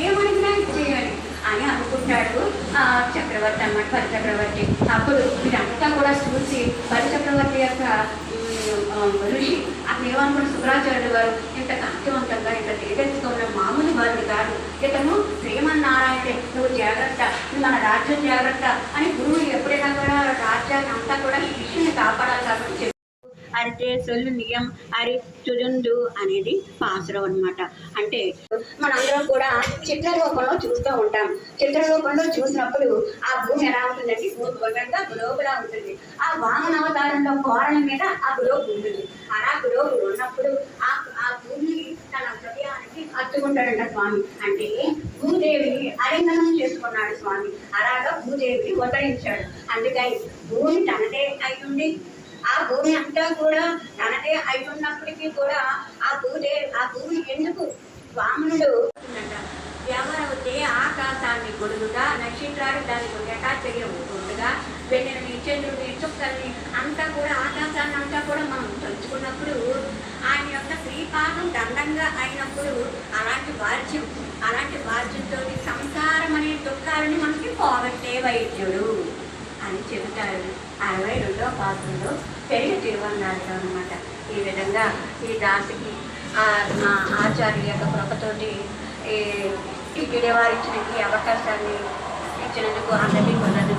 ఏమడిగినా చేయాలి అని అనుకుంటాడు ఆ చక్రవర్తి అన్నమాట పరి చక్రవర్తి. అప్పుడు వీరంతా కూడా చూసి పరి చక్రవర్తి యొక్క ఆ, ఋషి అతను ఏమనుకున్న శుక్రాచార్యుడు గారు ఇంత కాంతివంతంగా ఇంత తేజస్సుగా ఉన్న మామూలు వారిని కాదు. ఇతను శ్రీమన్నారాయణే నువ్వు జాగ్రత్త నువ్వు మన రాజ్యం జాగ్రత్త అని గురువు ఎప్పుడైనా కూడా రాజ్యాన్ని అంతా కూడా శిష్యుని కాపాడాలి కాబట్టి అరితే సొల్లు నియం అరి తుదుందు అనేది పాసురం అన్నమాట. అంటే మనందరం కూడా చిత్ర రూపంలో చూస్తూ ఉంటాం. చిత్ర రూపంలో చూసినప్పుడు ఆ భూమి ఎలా ఉంటుందంటే భూమి గుండ్రంగా గులోబులా ఉంటుంది. ఆ వామన అవతారంలో కోరల మీద ఆ గులోబు ఉంటుంది. అలా గులోబు ఉన్నప్పుడు ఆ ఆ భూమి తన హృదయానికి అత్తుకుంటాడంట స్వామి. అంటే భూదేవిని అలింగనం చేసుకున్నాడు స్వామి. అలాగా భూదేవిని ఉద్ధరించాడు అందుకని భూమి తనదే అయి ఉండి ఆ భూమి అంతా కూడా తనదే అయి ఉన్నప్పటికీ కూడా ఆ భూదే ఆ భూమి ఎందుకు వామనుడు? ఎవరైతే ఆకాశాన్ని గొడుగుగా నక్షత్రాలు దాని గుండెటా చేయబోతుండగా వెన్నెలని చంద్రుని చుక్కల్ని అంతా కూడా ఆకాశాన్ని అంతా కూడా మనం తలుచుకున్నప్పుడు ఆయన యొక్క శ్రీపాదం దండంగా అయినప్పుడు అలాంటి వాద్యం అలాంటి వాద్యంతో సంసారం అనే దుఃఖాలని మనకి పోగట్టే వైద్యుడు. అని చెబుతారు. అరవై రెండో పాత్రలో పెరిగి తిరువన్నాడు అనమాట ఈ విధంగా ఈ దాసికి ఆ మా ఆచార్య యొక్క కృపతోటి ఈ ఈ ఈ అవకాశాన్ని ఇచ్చినందుకు అందరికీ కొందరు